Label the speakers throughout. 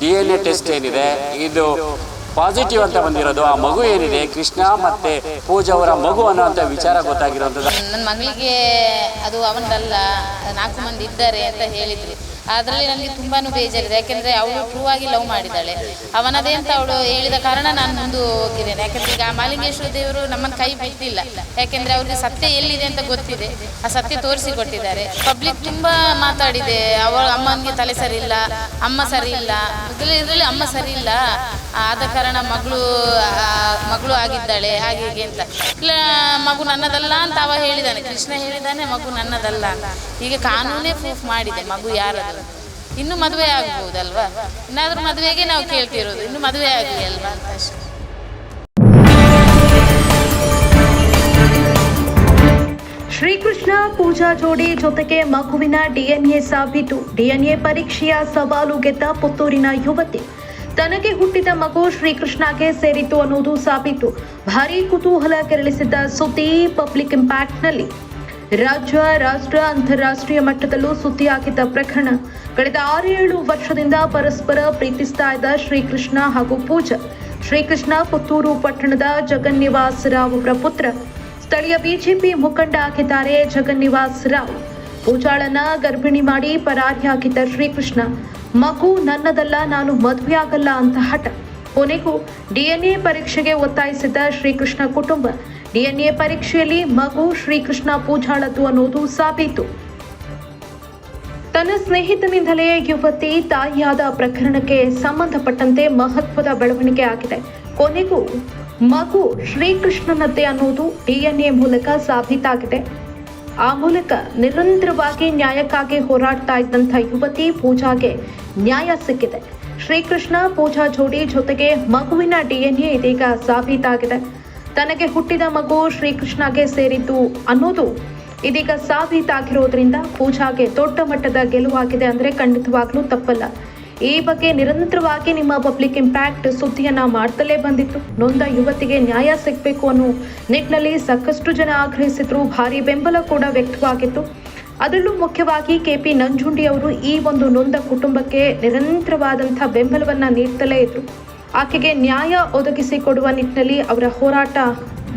Speaker 1: D N A test ಏನಿದೆ, ಇದು positive ಅಂತ ಬಂದಿರೋದು, ಆ ಮಗು ಏನಿದೆ, ಕೃಷ್ಣ ಮತ್ತೆ ಪೂಜಾ ಅವರ ಮಗು ಅನ್ನೋಂಥ ವಿಚಾರ ಗೊತ್ತಾಗಿರೋದು
Speaker 2: ನನ್ನ ಮಗಳಿಗೆ ಅದು ಅವನದಲ್ಲ ನಾಲ್ಕು ಮಂದಿ ಇದ್ದಾರೆ ಅಂತ ಹೇಳಿದ್ರು. ಅದರಲ್ಲಿ ನನಗೆ ತುಂಬಾ ಬೇಜಾರಿದೆ. ಯಾಕೆಂದರೆ ಅವಳು ಟ್ರೂ ಆಗಿ ಲವ್ ಮಾಡಿದ್ದಾಳೆ. ಅವನದೇ ಅಂತ ಅವಳು ಹೇಳಿದ ಕಾರಣ ನಾನು ಮುಂದೆ ಹೋಗಿದ್ದೇನೆ. ಯಾಕೆಂದರೆ ಈಗ ಮಾಲಿಂಗೇಶ್ವರ ದೇವರು ನಮ್ಮನ್ನು ಕೈ ಬಿಟ್ಟಿಲ್ಲ. ಯಾಕೆಂದರೆ ಅವ್ರಿಗೆ ಸತ್ಯ ಎಲ್ಲಿದೆ ಅಂತ ಗೊತ್ತಿದೆ. ಆ ಸತ್ಯ ತೋರಿಸಿ ಕೊಟ್ಟಿದ್ದಾರೆ ಪಬ್ಲಿಕ್ ತುಂಬ ಮಾತಾಡಿದೆ. ಅವಳ ಅಮ್ಮನಿಗೆ ತಲೆ ಸರಿ ಇಲ್ಲ ಅಮ್ಮ ಸರಿ ಇಲ್ಲ ಇದರಲ್ಲಿ ಅಮ್ಮ ಸರಿ ಇಲ್ಲ ಆದ ಕಾರಣ ಮಗಳು ಮಗಳು ಆಗಿದ್ದಾಳೆ. ಹಾಗೆ ಹೀಗೆ ಅಂತ. ಇಲ್ಲ ಮಗು ನನ್ನದಲ್ಲ ಅಂತ ಅವ ಹೇಳಿದಾನೆ. ಕೃಷ್ಣ ಹೇಳಿದಾನೆ, ಮಗು ನನ್ನದಲ್ಲ. ಅಂತ ಈಗ ಕಾನೂನೇ ಪ್ರೂಫ್ ಮಾಡಿದೆ ಮಗು ಯಾರದು. ಇನ್ನು ಮದುವೆ ಆಗಬಹುದಲ್ವಾ ಇನ್ನಾದ್ರೂ ಮದುವೆಗೆ ನಾವು ಕೇಳ್ತಿರೋದು. ಇನ್ನು ಮದುವೆ ಆಗಲಿ ಅಲ್ವಾ ಅಂತ ಅಷ್ಟೇ.
Speaker 3: ಶ್ರೀಕೃಷ್ಣ ಪೂಜಾ ಜೋಡಿ ಜೊತೆಗೆ ಮಗುವಿನ ಡಿಎನ್ಎ ಸಾಬೀತು. ಡಿಎನ್ಎ ಪರೀಕ್ಷೆಯ ಸವಾಲು ಗೆದ್ದ ಪುತ್ತೂರಿನ ಯುವತಿ. ತನಗೆ ಹುಟ್ಟಿದ ಮಗು ಶ್ರೀಕೃಷ್ಣಗೆ ಸೇರಿತ್ತು ಅನ್ನೋದು ಸಾಬೀತು. ಭಾರೀ ಕುತೂಹಲ ಕೆರಳಿಸಿದ್ದ ಸುದ್ದಿ ಪಬ್ಲಿಕ್ ಇಂಪ್ಯಾಕ್ಟ್ನಲ್ಲಿ. ರಾಜ್ಯ, ರಾಷ್ಟ್ರ, ಅಂತಾರಾಷ್ಟ್ರೀಯ ಮಟ್ಟದಲ್ಲೂ ಸುದ್ದಿಯಾಗಿದ್ದ ಪ್ರಕರಣ. ಕಳೆದ ಆರೇಳು ವರ್ಷದಿಂದ ಪರಸ್ಪರ ಪ್ರೀತಿಸ್ತಾ ಇದ್ದ ಶ್ರೀಕೃಷ್ಣ ಹಾಗೂ ಪೂಜಾ. ಶ್ರೀಕೃಷ್ಣ ಪುತ್ತೂರು ಪಟ್ಟಣದ ಜಗನ್ನಿವಾಸ್ ರಾವ್ ಅವರ ಪುತ್ರ. ಸ್ಥಳೀಯ ಬಿಜೆಪಿ ಮುಖಂಡ ಆಗಿದ್ದಾರೆ ಜಗನ್ನಿವಾಸ್ ರಾವ್. ಪೂಜಾಳನ ಗರ್ಭಿಣಿ ಮಾಡಿ ಪರಾರಿಯಾಗಿದ್ದ ಶ್ರೀಕೃಷ್ಣ. ಮಗು ನನ್ನದಲ್ಲ, ನಾನು ಮದುವೆ ಆಗಲ್ಲ ಅಂತ ಹಠ. ಕೊನೆಗೂ ಡಿಎನ್ಎ ಪರೀಕ್ಷೆಗೆ ಒತ್ತಾಯಿಸಿದ್ದ ಶ್ರೀಕೃಷ್ಣ ಕುಟುಂಬ. ಡಿಎನ್ಎ ಪರೀಕ್ಷೆಯಲ್ಲಿ ಮಗು ಶ್ರೀಕೃಷ್ಣ ಪೂಜಾಳದ್ದು ಅನ್ನೋದು ಸಾಬೀತು. ತನ್ನ ಸ್ನೇಹಿತನಿಂದಲೇ ಯುವತಿ ತಾಯಿಯಾದ ಪ್ರಕರಣಕ್ಕೆ ಸಂಬಂಧಪಟ್ಟಂತೆ ಮಹತ್ವದ ಬೆಳವಣಿಗೆ ಆಗಿದೆ. ಕೊನೆಗೂ ಮಗು ಶ್ರೀಕೃಷ್ಣನದ್ದೇ ಅನ್ನೋದು ಡಿಎನ್ಎ ಮೂಲಕ ಸಾಬೀತಾಗಿದೆ. ಆ ಮೂಲಕ ನಿರಂತರವಾಗಿ ನ್ಯಾಯಕ್ಕಾಗಿ ಹೋರಾಡ್ತಾ ಇದ್ದಂಥ ಯುವತಿ ಪೂಜಾಗೆ ನ್ಯಾಯ ಸಿಕ್ಕಿದೆ. ಶ್ರೀಕೃಷ್ಣ ಪೂಜಾ ಜೋಡಿ ಜೊತೆಗೆ ಮಗುವಿನ ಡಿಎನ್ಎ ಇದೀಗ ಸಾಬೀತಾಗಿದೆ. ತನಗೆ ಹುಟ್ಟಿದ ಮಗು ಶ್ರೀಕೃಷ್ಣಗೆ ಸೇರಿದ್ದು ಅನ್ನೋದು ಇದೀಗ ಸಾಬೀತಾಗಿರೋದ್ರಿಂದ ಪೂಜಾಗೆ ದೊಡ್ಡ ಮಟ್ಟದ ಗೆಲುವಾಗಿದೆ ಅಂದ್ರೆ ಖಂಡಿತವಾಗ್ಲೂ ತಪ್ಪಲ್ಲ. ಈ ಬಗ್ಗೆ ನಿರಂತರವಾಗಿ ನಿಮ್ಮ ಪಬ್ಲಿಕ್ ಇಂಪ್ಯಾಕ್ಟ್ ಸುದ್ದಿಯನ್ನ ಮಾಡ್ತಲೇ ಬಂದಿತ್ತು. ನೊಂದ ಯುವತಿಗೆ ನ್ಯಾಯ ಸಿಗಬೇಕು ಅನ್ನೋ ನಿಟ್ಟಿನಲ್ಲಿ ಸಾಕಷ್ಟು ಜನ ಆಗ್ರಹಿಸಿದ್ರು ಭಾರಿ ಬೆಂಬಲ ಕೂಡ ವ್ಯಕ್ತವಾಗಿತ್ತು. ಅದರಲ್ಲೂ ಮುಖ್ಯವಾಗಿ ಕೆಪಿ ನಂಜುಂಡಿ ಅವರು ಈ ಒಂದು ನೊಂದ ಕುಟುಂಬಕ್ಕೆ ನಿರಂತರವಾದಂಥ ಬೆಂಬಲವನ್ನ ನೀಡ್ತಲೇ ಇದ್ರು. ಆಕೆಗೆ ನ್ಯಾಯ ಒದಗಿಸಿಕೊಡುವ ನಿಟ್ಟಿನಲ್ಲಿ ಅವರ ಹೋರಾಟ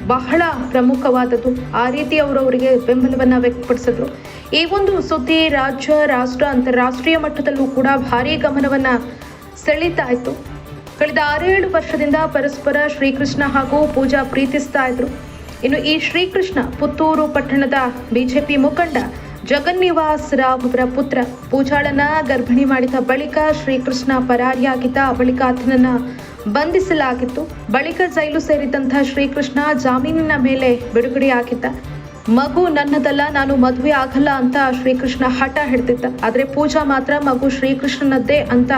Speaker 3: ಬಹಳ ಪ್ರಮುಖವಾದದ್ದು. ಆ ರೀತಿ ಅವರು ಅವರಿಗೆ ಬೆಂಬಲವನ್ನು ವ್ಯಕ್ತಪಡಿಸಿದ್ರು. ಈ ಒಂದು ಸುದ್ದಿ ರಾಜ್ಯ, ರಾಷ್ಟ್ರ, ಅಂತಾರಾಷ್ಟ್ರೀಯ ಮಟ್ಟದಲ್ಲೂ ಕೂಡ ಭಾರಿ ಗಮನವನ್ನ ಸೆಳೀತಾ ಇತ್ತು. ಕಳೆದ ಆರೇಳು ವರ್ಷದಿಂದ ಪರಸ್ಪರ ಶ್ರೀಕೃಷ್ಣ ಹಾಗೂ ಪೂಜಾ ಪ್ರೀತಿಸ್ತಾ ಇದ್ರು. ಇನ್ನು ಈ ಶ್ರೀಕೃಷ್ಣ ಪುತ್ತೂರು ಪಟ್ಟಣದ ಬಿಜೆಪಿ ಮುಖಂಡ ಜಗನ್ನಿವಾಸ್ ರಾವ್ ಅವರ ಪುತ್ರ ಪೂಜಾಳನ ಗರ್ಭಿಣಿ ಮಾಡಿದ ಬಳಿಕ ಶ್ರೀಕೃಷ್ಣ ಪರಾರಿಯಾಗಿದ್ದ ಬಳಿಕ ಆತನನ್ನ ಬಂಧಿಸಲಾಗಿತ್ತು. ಬಳಿಕ ಜೈಲು ಸೇರಿದಂತಹ ಶ್ರೀಕೃಷ್ಣ ಜಾಮೀನಿನ ಮೇಲೆ ಬಿಡುಗಡೆಯಾಗಿದ್ದ. ಮಗು ನನ್ನದಲ್ಲ, ನಾನು ಮದುವೆ ಆಗಲ್ಲ ಅಂತ ಶ್ರೀಕೃಷ್ಣ ಹಠ ಹಿಡ್ದಿದ್ದ. ಆದರೆ ಪೂಜಾ ಮಾತ್ರ ಮಗು ಶ್ರೀಕೃಷ್ಣನದ್ದೇ ಅಂತ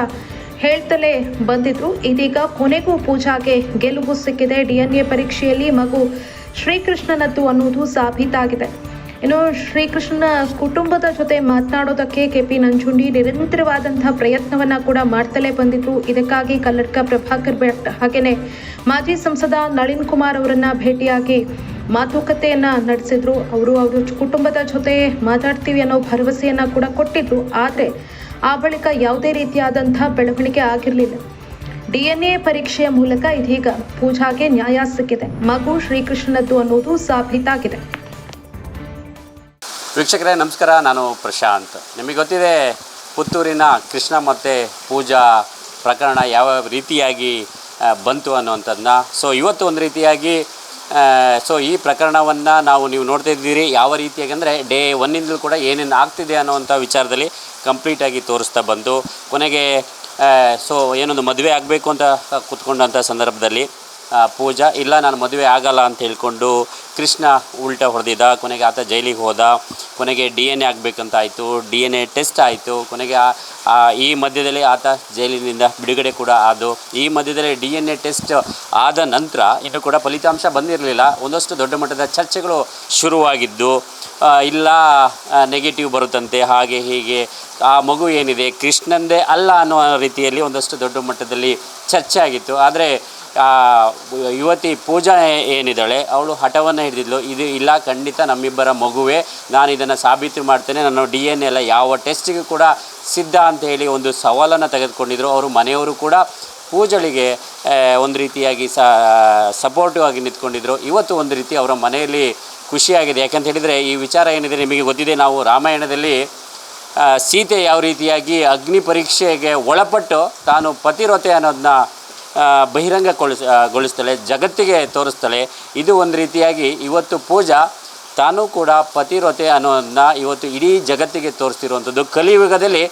Speaker 3: ಹೇಳ್ತಲೇ ಬಂದಿದ್ರು. ಇದೀಗ ಕೊನೆಗೂ ಪೂಜಾಗೆ ಗೆಲುವು ಸಿಕ್ಕಿದೆ. ಡಿಎನ್ಎ ಪರೀಕ್ಷೆಯಲ್ಲಿ ಮಗು ಶ್ರೀಕೃಷ್ಣನದ್ದು ಅನ್ನೋದು ಸಾಬೀತಾಗಿದೆ. ಇನ್ನು ಶ್ರೀಕೃಷ್ಣನ ಕುಟುಂಬದ ಜೊತೆ ಮಾತನಾಡೋದಕ್ಕೆ ಕೆ ಪಿ ನಂಜುಂಡಿ ನಿರಂತರವಾದಂತಹ ಪ್ರಯತ್ನವನ್ನ ಕೂಡ ಮಾಡ್ತಲೇ ಬಂದಿದ್ರು ಇದಕ್ಕಾಗಿ ಕಲ್ಲಡ್ಕ ಪ್ರಭಾಕರ್ ಭಟ್ ಹಾಗೇನೆ ಮಾಜಿ ಸಂಸದ ನಳಿನ್ ಕುಮಾರ್ ಅವರನ್ನು ಭೇಟಿಯಾಗಿ ಮಾತುಕತೆಯನ್ನ ನಡೆಸಿದ್ರು. ಅವರು ಅವರು ಕುಟುಂಬದ ಜೊತೆ ಮಾತಾಡ್ತೀವಿ ಅನ್ನೋ ಭರವಸೆಯನ್ನ ಕೂಡ ಕೊಟ್ಟಿದ್ರು. ಆದರೆ ಆ ಬಳಿಕ ಯಾವುದೇ ರೀತಿಯಾದಂತಹ ಬೆಳವಣಿಗೆ ಆಗಿರಲಿಲ್ಲ. ಎ ಪರೀಕ್ಷೆಯ ಮೂಲಕ ಇದೀಗ ಪೂಜಾಗೆ ನ್ಯಾಯ ಸಿಕ್ಕಿದೆ. ಮಗು ಶ್ರೀಕೃಷ್ಣನದ್ದು ಅನ್ನೋದು ಸಾಬೀತಾಗಿದೆ.
Speaker 1: ವೀಕ್ಷಕರೇ, ನಮಸ್ಕಾರ. ನಾನು ಪ್ರಶಾಂತ್. ನಿಮಗೆ ಗೊತ್ತಿದೆ, ಪುತ್ತೂರಿನ ಕೃಷ್ಣ ಮತ್ತು ಪೂಜಾ ಪ್ರಕರಣ ಯಾವ ರೀತಿಯಾಗಿ ಬಂತು ಅನ್ನುವಂಥದ್ದನ್ನ ಸೊ ಇವತ್ತು ಒಂದು ರೀತಿಯಾಗಿ ಸೊ ಈ ಪ್ರಕರಣವನ್ನು ನಾವು ನೀವು ನೋಡ್ತಾ ಇದ್ದೀರಿ. ಯಾವ ರೀತಿಯಾಗಿ ಅಂದರೆ ಡೇ ಒನ್ನಿಂದಲೂ ಕೂಡ ಏನೇನು ಆಗ್ತಿದೆ ಅನ್ನೋವಂಥ ವಿಚಾರದಲ್ಲಿ ಕಂಪ್ಲೀಟಾಗಿ ತೋರಿಸ್ತಾ ಬಂದು, ಕೊನೆಗೆ ಸೊ ಏನೊಂದು ಮದುವೆ ಆಗಬೇಕು ಅಂತ ಕೂತ್ಕೊಂಡಂಥ ಸಂದರ್ಭದಲ್ಲಿ ಪೂಜಾ, ಇಲ್ಲ, ನಾನು ಮದುವೆ ಆಗಲ್ಲ ಅಂತ ಹೇಳ್ಕೊಂಡು ಕೃಷ್ಣ ಉಲ್ಟಾ ಹೊಡೆದಿದ್ದ, ಕೊನೆಗೆ ಆತ ಜೈಲಿಗೆ ಹೋದ, ಕೊನೆಗೆ ಡಿ ಎನ್ ಎ ಆಗಬೇಕಂತ ಆಯಿತು ಡಿ ಎನ್ ಎ ಟೆಸ್ಟ್ ಆಯಿತು, ಕೊನೆಗೆ ಈ ಮಧ್ಯದಲ್ಲಿ ಆತ ಜೈಲಿನಿಂದ ಬಿಡುಗಡೆ ಕೂಡ ಆದು ಈ ಮಧ್ಯದಲ್ಲಿ ಡಿ ಎನ್ ಎ ಟೆಸ್ಟ್ ಆದ ನಂತರ ಇನ್ನು ಕೂಡ ಫಲಿತಾಂಶ ಬಂದಿರಲಿಲ್ಲ. ಒಂದಷ್ಟು ದೊಡ್ಡ ಮಟ್ಟದ ಚರ್ಚೆಗಳು ಶುರುವಾಗಿದ್ದು ಇಲ್ಲ ನೆಗೆಟಿವ್ ಬರುತ್ತಂತೆ, ಹಾಗೆ ಹೀಗೆ, ಆ, ಮಗು ಏನಿದೆ, ಕೃಷ್ಣಂದೇ ಅಲ್ಲ ಅನ್ನೋ ರೀತಿಯಲ್ಲಿ ಒಂದಷ್ಟು ದೊಡ್ಡ ಮಟ್ಟದಲ್ಲಿ ಚರ್ಚೆ ಆಗಿತ್ತು. ಆದರೆ ಯುವತಿ ಪೂಜಾ ಏನಿದ್ದಾಳೆ, ಅವಳು ಹಠವನ್ನು ಹಿಡಿದಿದ್ಲು. ಇದು ಇಲ್ಲ, ಖಂಡಿತ ನಮ್ಮಿಬ್ಬರ ಮಗುವೇ. ನಾನು ಇದನ್ನು ಸಾಬೀತು ಮಾಡ್ತೇನೆ. ನಾನು ಡಿ ಎನ್ ಎಲ್ಲ ಯಾವ ಟೆಸ್ಟಿಗೂ ಕೂಡ ಸಿದ್ಧ ಅಂತ ಹೇಳಿ ಒಂದು ಸವಾಲನ್ನು ತೆಗೆದುಕೊಂಡಿದ್ರು. ಅವರು ಮನೆಯವರು ಕೂಡ ಪೂಜಳಿಗೆ ಒಂದು ರೀತಿಯಾಗಿ ಸಪೋರ್ಟಿವ್ ಆಗಿ ನಿಂತ್ಕೊಂಡಿದ್ರು. ಇವತ್ತು ಒಂದು ರೀತಿ ಅವರ ಮನೆಯಲ್ಲಿ ಖುಷಿಯಾಗಿದೆ. ಯಾಕಂತ ಹೇಳಿದರೆ, ಈ ವಿಚಾರ ಏನಿದೆ ನಿಮಗೆ ಗೊತ್ತಿದೆ. ನಾವು ರಾಮಾಯಣದಲ್ಲಿ ಸೀತೆ ಯಾವ ರೀತಿಯಾಗಿ ಅಗ್ನಿ ಪರೀಕ್ಷೆಗೆ ಒಳಪಟ್ಟು ತಾನು ಪತಿರೋತೆ ಅನ್ನೋದನ್ನ ಬಹಿರಂಗಗೊಳಿಸ್ ಗೊಳಿಸ್ತಾಳೆ ಜಗತ್ತಿಗೆ ತೋರಿಸ್ತಾಳೆ ಇದು ಒಂದು ರೀತಿಯಾಗಿ ಇವತ್ತು ಪೂಜಾ ತಾನು ಕೂಡ ಪತಿರೋತೆ ಅನ್ನೋದನ್ನ ಇವತ್ತು ಇಡೀ ಜಗತ್ತಿಗೆ ತೋರಿಸ್ತಿರುವಂಥದ್ದು. ಕಲಿಯುಗದಲ್ಲಿ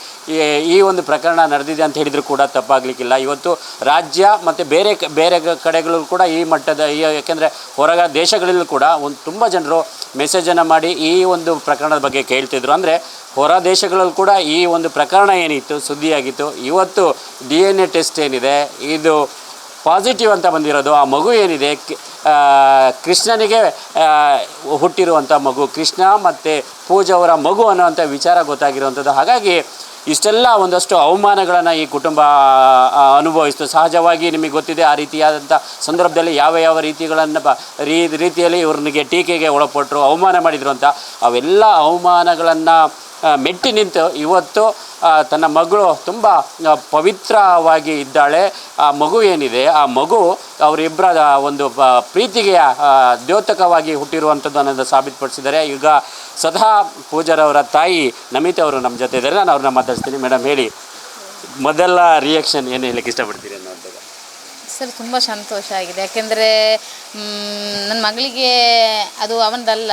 Speaker 1: ಈ- ಒಂದು ಪ್ರಕರಣ ನಡೆದಿದೆ ಅಂತ ಹೇಳಿದರೂ ಕೂಡ ತಪ್ಪಾಗಲಿಕ್ಕಿಲ್ಲ. ಇವತ್ತು ರಾಜ್ಯ ಮತ್ತು ಬೇರೆ ಬೇರೆ ಕಡೆಗಳಲ್ಲೂ ಕಡೆಗಳು ಕೂಡ ಈ ಮಟ್ಟದ, ಈ ಯಾಕೆಂದರೆ ಹೊರಗ ದೇಶಗಳಲ್ಲೂ ಕೂಡ ಒಂದು ತುಂಬ ಜನರು ಮೆಸೇಜನ್ನು ಮಾಡಿ ಈ ಒಂದು ಪ್ರಕರಣದ ಬಗ್ಗೆ ಕೇಳ್ತಿದ್ರು. ಅಂದರೆ ಹೊರ ದೇಶಗಳಲ್ಲೂ ಕೂಡ ಈ ಒಂದು ಪ್ರಕರಣ ಏನಿತ್ತು, ಸುದ್ದಿಯಾಗಿತ್ತು. ಇವತ್ತು ಡಿ ಎನ್ ಎ ಟೆಸ್ಟ್ ಏನಿದೆ, ಇದು ಪಾಸಿಟಿವ್ ಅಂತ ಬಂದಿರೋದು, ಆ ಮಗು ಏನಿದೆ ಕೃಷ್ಣನಿಗೆ ಹುಟ್ಟಿರುವಂಥ ಮಗು ಕೃಷ್ಣ ಮತ್ತು ಪೂಜವರ ಮಗು ಅನ್ನೋವಂಥ ವಿಚಾರ ಗೊತ್ತಾಗಿರುವಂಥದ್ದು. ಹಾಗಾಗಿ ಇಷ್ಟೆಲ್ಲ ಒಂದಷ್ಟು ಅವಮಾನಗಳನ್ನು ಈ ಕುಟುಂಬ ಅನುಭವಿಸ್ತು. ಸಹಜವಾಗಿ ನಿಮಗೆ ಗೊತ್ತಿದೆ, ಆ ರೀತಿಯಾದಂಥ ಸಂದರ್ಭದಲ್ಲಿ ಯಾವ ಯಾವ ರೀತಿಗಳನ್ನು ರೀ, ರೀತಿಯಲ್ಲಿ ಇವ್ರನಿಗೆ ಟೀಕೆಗೆ ಒಳಪಟ್ಟರು, ಅವಮಾನ ಮಾಡಿದ್ರು ಅಂತ, ಅವೆಲ್ಲ ಅವಮಾನಗಳನ್ನು ಮೆಟ್ಟಿ ನಿಂತು ಇವತ್ತು ತನ್ನ ಮಗಳು ತುಂಬ ಪವಿತ್ರವಾಗಿ ಇದ್ದಾಳೆ. ಆ ಮಗು ಏನಿದೆ? ಆ ಮಗು ಅವರಿಬ್ಬರ ಒಂದು ಪ್ರೀತಿಗೆಯ ದ್ಯೋತಕವಾಗಿ ಹುಟ್ಟಿರುವಂಥದ್ದು ಅನ್ನೋದು ಸಾಬೀತುಪಡಿಸಿದ್ದಾರೆ. ಈಗ ಸದಾ ಪೂಜಾರವರ ತಾಯಿ ನಮಿತಾ ಅವರು ನಮ್ಮ ಜೊತೆ ಇದ್ದಾರೆ. ನಾನು ಅವ್ರನ್ನ ಮಾತಾಡ್ತೀನಿ ಮೇಡಮ್ ಹೇಳಿ, ಮೊದಲ ರಿಯಾಕ್ಷನ್ ಏನು ಹೇಳಕ್ಕೆ ಇಷ್ಟಪಡ್ತೀರಿ ಅನ್ನೋದು
Speaker 2: ಸರ್, ತುಂಬ ಸಂತೋಷ ಆಗಿದೆ. ಯಾಕೆಂದರೆ ನನ್ನ ಮಗಳಿಗೆ ಅದು ಅವನದಲ್ಲ,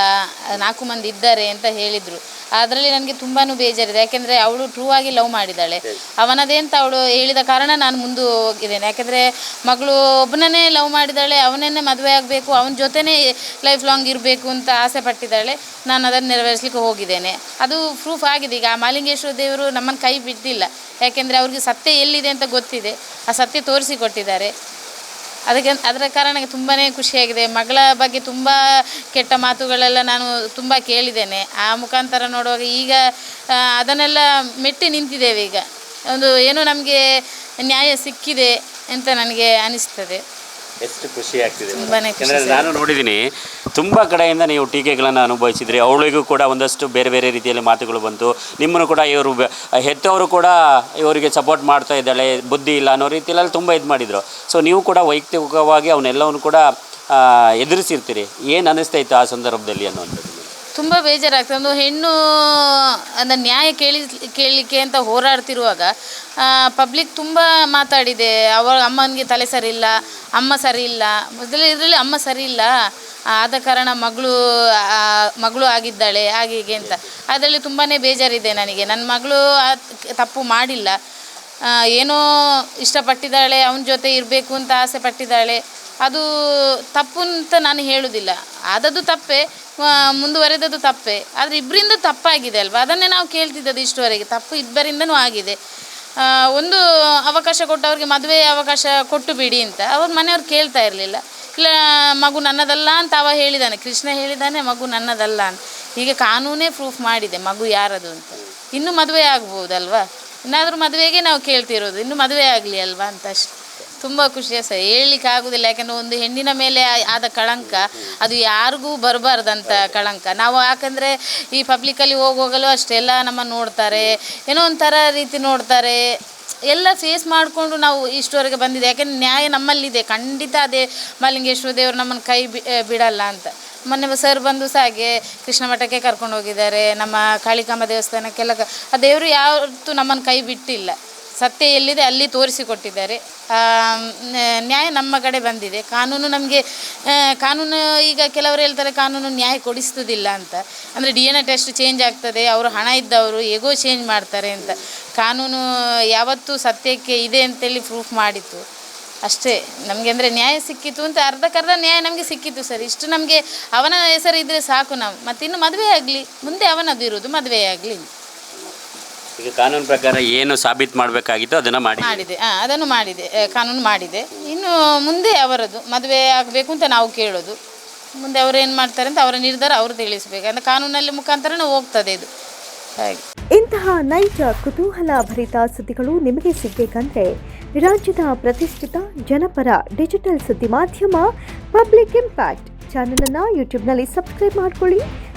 Speaker 2: ನಾಲ್ಕು ಮಂದಿ ಇದ್ದಾರೆ ಅಂತ ಹೇಳಿದರು. ಅದರಲ್ಲಿ ನನಗೆ ತುಂಬಾ ಬೇಜಾರಿದೆ. ಯಾಕೆಂದರೆ ಅವಳು ಟ್ರೂ ಆಗಿ ಲವ್ ಮಾಡಿದ್ದಾಳೆ. ಅವನದೇ ಅಂತ ಅವಳು ಹೇಳಿದ ಕಾರಣ ನಾನು ಮುಂದೆ ಹೋಗಿದ್ದೇನೆ. ಯಾಕೆಂದರೆ ಮಗಳು ಒಬ್ಬನನ್ನೇ ಲವ್ ಮಾಡಿದ್ದಾಳೆ ಅವನನ್ನೇ ಮದುವೆ ಆಗಬೇಕು ಅವನ ಜೊತೆನೇ ಲೈಫ್ ಲಾಂಗ್ ಇರಬೇಕು ಅಂತ ಆಸೆ ಪಟ್ಟಿದ್ದಾಳೆ. ನಾನು ಅದನ್ನು ನೆರವೇರಿಸಲಿಕ್ಕೆ ಹೋಗಿದ್ದೇನೆ. ಅದು ಪ್ರೂಫ್ ಆಗಿದೆ. ಈಗ ಆ ಮಾಲಿಂಗೇಶ್ವರ ದೇವರು ನಮ್ಮನ್ನು ಕೈ ಬಿಟ್ಟಿಲ್ಲ ಯಾಕೆಂದರೆ ಅವ್ರಿಗೆ ಸತ್ಯ ಎಲ್ಲಿದೆ ಅಂತ ಗೊತ್ತಿದೆ. ಆ ಸತ್ಯ ತೋರಿಸಿಕೊಟ್ಟಿದ್ದಾರೆ ಅದಕ್ಕೆ ಅದರ ಕಾರಣ ತುಂಬಾ ಖುಷಿಯಾಗಿದೆ. ಮಗಳ ಬಗ್ಗೆ ತುಂಬ ಕೆಟ್ಟ ಮಾತುಗಳೆಲ್ಲ ನಾನು ತುಂಬ ಕೇಳಿದ್ದೇನೆ. ಆ ಮುಖಾಂತರ ನೋಡುವಾಗ ಈಗ ಅದನ್ನೆಲ್ಲ ಮೆಟ್ಟಿ ನಿಂತಿದ್ದೇವೆ ಈಗ. ಒಂದು ಏನೋ ನಮಗೆ ನ್ಯಾಯ ಸಿಕ್ಕಿದೆ ಅಂತ ನನಗೆ ಅನಿಸ್ತದೆ.
Speaker 1: ಎಷ್ಟು ಖುಷಿ ಆಗ್ತಿದೆ
Speaker 2: ತುಂಬಾನೇ ಖುಷಿ
Speaker 1: ಯಾಕಂದರೆ ನಾನು ನೋಡಿದ್ದೀನಿ ತುಂಬ ಕಡೆಯಿಂದ ನೀವು ಟೀಕೆಗಳನ್ನು ಅನುಭವಿಸಿದ್ರಿ. ಅವಳಿಗೂ ಕೂಡ ಒಂದಷ್ಟು ಬೇರೆ ಬೇರೆ ರೀತಿಯಲ್ಲಿ ಮಾತುಗಳು ಬಂತು. ನಿಮ್ಮನ್ನು ಕೂಡ ಇವರು ಬೆ- ಹೆತ್ತವರು ಕೂಡ ಇವರಿಗೆ ಸಪೋರ್ಟ್ ಮಾಡ್ತಾ ಇದ್ದಾಳೆ ಬುದ್ಧಿ ಇಲ್ಲ ಅನ್ನೋ ರೀತಿಯಲ್ಲಿ ತುಂಬ ಇದು ಮಾಡಿದರು. ಸೊ ನೀವು ಕೂಡ ವೈಯಕ್ತಿಕವಾಗಿ ಅವನ್ನೆಲ್ಲವನ್ನು ಕೂಡ ಎದುರಿಸಿರ್ತೀರಿ. ಏನು ಅನ್ನಿಸ್ತಾ ಇತ್ತು ಆ ಸಂದರ್ಭದಲ್ಲಿ ಅನ್ನುವಂಥದ್ದು?
Speaker 2: ತುಂಬ ಬೇಜಾರಾಗ್ತದೆ. ಒಂದು ಹೆಣ್ಣು, ಅಂದರೆ ನ್ಯಾಯ ಕೇಳಿ, ಕೇಳಲಿಕ್ಕೆ ಅಂತ ಹೋರಾಡ್ತಿರುವಾಗ ಪಬ್ಲಿಕ್ ತುಂಬ ಮಾತಾಡಿದೆ. ಅವ ಅಮ್ಮನಿಗೆ ತಲೆ ಸರಿಯಿಲ್ಲ, ಅಮ್ಮ ಸರಿ ಇಲ್ಲ ಮೊದಲು ಇದರಲ್ಲಿ ಅಮ್ಮ ಸರಿ ಇಲ್ಲ ಆದ ಕಾರಣ ಮಗಳು ಮಗಳು ಆಗಿದ್ದಾಳೆ, ಹಾಗೆ ಹೀಗೆ ಅಂತ. ಅದರಲ್ಲಿ ತುಂಬಾ ಬೇಜಾರಿದೆ ನನಗೆ. ನನ್ನ ಮಗಳು ತಪ್ಪು ಮಾಡಿಲ್ಲ. ಏನೋ ಇಷ್ಟಪಟ್ಟಿದ್ದಾಳೆ, ಅವನ ಜೊತೆ ಇರಬೇಕು ಅಂತ ಆಸೆ ಪಟ್ಟಿದ್ದಾಳೆ. ಅದು ತಪ್ಪು ಅಂತ ನಾನು ಹೇಳುವುದಿಲ್ಲ ಆದದ್ದು ತಪ್ಪೆ. ಮುಂದುವರೆದದ್ದು ತಪ್ಪೇ. ಆದರೆ ಇಬ್ಬರಿಂದ ತಪ್ಪಾಗಿದೆ ಅಲ್ವಾ? ಅದನ್ನೇ ನಾವು ಕೇಳ್ತಿದ್ದದ್ದು ಇಷ್ಟುವರೆಗೆ. ತಪ್ಪು ಇಬ್ಬರಿಂದನೂ ಆಗಿದೆ. ಒಂದು ಅವಕಾಶ ಕೊಟ್ಟು ಅವ್ರಿಗೆ ಮದುವೆ ಅವಕಾಶ ಕೊಟ್ಟು ಬಿಡಿ ಅಂತ ಅವ್ರ ಮನೆಯವ್ರು ಕೇಳ್ತಾ ಇರಲಿಲ್ಲ. ಇಲ್ಲ, ಮಗು ನನ್ನದಲ್ಲ ಅಂತ ಅವ ಹೇಳಿದ್ದಾನೆ ಕೃಷ್ಣ ಹೇಳಿದ್ದಾನೆ ಮಗು ನನ್ನದಲ್ಲ ಅಂತ. ಹೀಗೆ ಕಾನೂನೇ ಪ್ರೂಫ್ ಮಾಡಿದೆ, ಮಗು ಯಾರದು ಅಂತ. ಇನ್ನು ಮದುವೆ ಆಗ್ಬೋದಲ್ವಾ? ಇನ್ನಾದರೂ ಮದುವೆಗೆ ನಾವು ಕೇಳ್ತಿರೋದು, ಇನ್ನು ಮದುವೆ ಆಗಲಿ ಅಲ್ವಾ ಅಂತ ಅಷ್ಟೆ. ತುಂಬ ಖುಷಿಯ ಸಹ ಹೇಳಲಿಕ್ಕೆ ಆಗೋದಿಲ್ಲ, ಯಾಕಂದ್ರೆ ಒಂದು ಹೆಣ್ಣಿನ ಮೇಲೆ ಆದ ಕಳಂಕ, ಅದು ಯಾರಿಗೂ ಬರಬಾರ್ದಂತ ಕಳಂಕ. ನಾವು ಯಾಕಂದರೆ ಈ ಪಬ್ಲಿಕಲ್ಲಿ ಹೋಗುವಾಗಲೂ ಅಷ್ಟೆಲ್ಲ ನಮ್ಮ ನೋಡ್ತಾರೆ, ಏನೋ ಒಂಥರ ರೀತಿ ನೋಡ್ತಾರೆ. ಎಲ್ಲ ಫೇಸ್ ಮಾಡಿಕೊಂಡು ನಾವು ಇಷ್ಟುವರೆಗೆ ಬಂದಿದೆ ಯಾಕೆಂದ್ರೆ ನ್ಯಾಯ ನಮ್ಮಲ್ಲಿದೆ. ಖಂಡಿತ ಅದೇ ಮಲ್ಲಿಂಗೇಶ್ವರ ದೇವರು ನಮ್ಮನ್ನು ಕೈ ಬಿಡಲ್ಲ ಅಂತ. ಮೊನ್ನೆ ಸರ್ ಬಂದು ಸಹ ಹಾಗೆ ಕೃಷ್ಣ ಮಠಕ್ಕೆ ಕರ್ಕೊಂಡು ಹೋಗಿದ್ದಾರೆ. ನಮ್ಮ ಕಾಳಿಕಾಂಬ ದೇವಸ್ಥಾನಕ್ಕೆಲ್ಲ ಆ ದೇವರು ಯಾವತ್ತೂ ನಮ್ಮನ್ನು ಕೈ ಬಿಟ್ಟಿಲ್ಲ. ಸತ್ಯ ಎಲ್ಲಿದೆ ಅಲ್ಲಿ ತೋರಿಸಿಕೊಟ್ಟಿದ್ದಾರೆ. ನ್ಯಾಯ ನಮ್ಮ ಕಡೆ ಬಂದಿದೆ. ಕಾನೂನು ನಮಗೆ ಕಾನೂನು ಈಗ ಕೆಲವರು ಹೇಳ್ತಾರೆ, ಕಾನೂನು ನ್ಯಾಯ ಕೊಡಿಸ್ತದಿಲ್ಲ ಅಂತ. ಅಂದರೆ D N A test change ಆಗ್ತದೆ, ಅವರು ಹಣ ಇದ್ದವರು ಹೇಗೋ ಚೇಂಜ್ ಮಾಡ್ತಾರೆ ಅಂತ. ಕಾನೂನು ಯಾವತ್ತೂ ಸತ್ಯಕ್ಕೆ ಇದೆ ಅಂತೇಳಿ ಪ್ರೂಫ್ ಮಾಡಿತ್ತು. ಅಷ್ಟೇ, ನಮಗೆ ಅಂದರೆ ನ್ಯಾಯ ಸಿಕ್ಕಿತು ಅಂತ ಅರ್ಧಕ್ಕರ್ಧ ನ್ಯಾಯ ನಮಗೆ ಸಿಕ್ಕಿತು ಸರ್. ಇಷ್ಟು ನಮಗೆ ಅವನ ಹೆಸರು ಇದ್ದರೆ ಸಾಕು ನಾವು. ಮತ್ತಿನ್ನು ಮದುವೆ ಆಗಲಿ, ಮುಂದೆ ಅವನದು ಇರೋದು ಮದುವೆ ಆಗಲಿ
Speaker 1: ಈಗ ಕಾನೂನು ಪ್ರಕಾರ ಏನು ಸಾಬೀತು ಮಾಡಬೇಕಾಗಿತ್ತು ಅದನ್ನು ಮಾಡಿ.
Speaker 2: ಮಾಡಿದೆ. ಅದನ್ನು ಮಾಡಿದೆ. ಆ, ಕಾನೂನು ಮಾಡಿದೆ. ಇನ್ನು ಮುಂದೆ ಅವರದು ಮದುವೆ ಆಗಬೇಕು ಅಂತ ನಾವು ಕೇಳೋದು. ಮುಂದೆ ಅವರು ಏನು ಮಾಡ್ತಾರೆ ಅಂತ ಅವರ ನಿರ್ಧಾರ ಅವರು ತಿಳಿಸ್ಬೇಕು. ಅಂದರೆ ಕಾನೂನಲ್ಲಿ ಮುಖಾಂತರನೇ ಹೋಗ್ತದೆ ಇದು. ಹಾಗೆ.
Speaker 4: ಇಂತಹ ನೈಜ ಕುತೂಹಲ ಭರಿತ ಸುದ್ದಿಗಳು ನಿಮಗೆ ಸಿಗಬೇಕಂದ್ರೆ ರಾಜ್ಯದ ಪ್ರತಿಷ್ಠಿತ ಜನಪರ ಡಿಜಿಟಲ್ ಸುದ್ದಿ ಮಾಧ್ಯಮ ಪಬ್ಲಿಕ್ ಇಂಪ್ಯಾಕ್ಟ್ ಚಾನಲನ್ನು ಯೂಟ್ಯೂಬ್ನಲ್ಲಿ ಸಬ್ಸ್ಕ್ರೈಬ್ ಮಾಡ್ಕೊಳ್ಳಿ.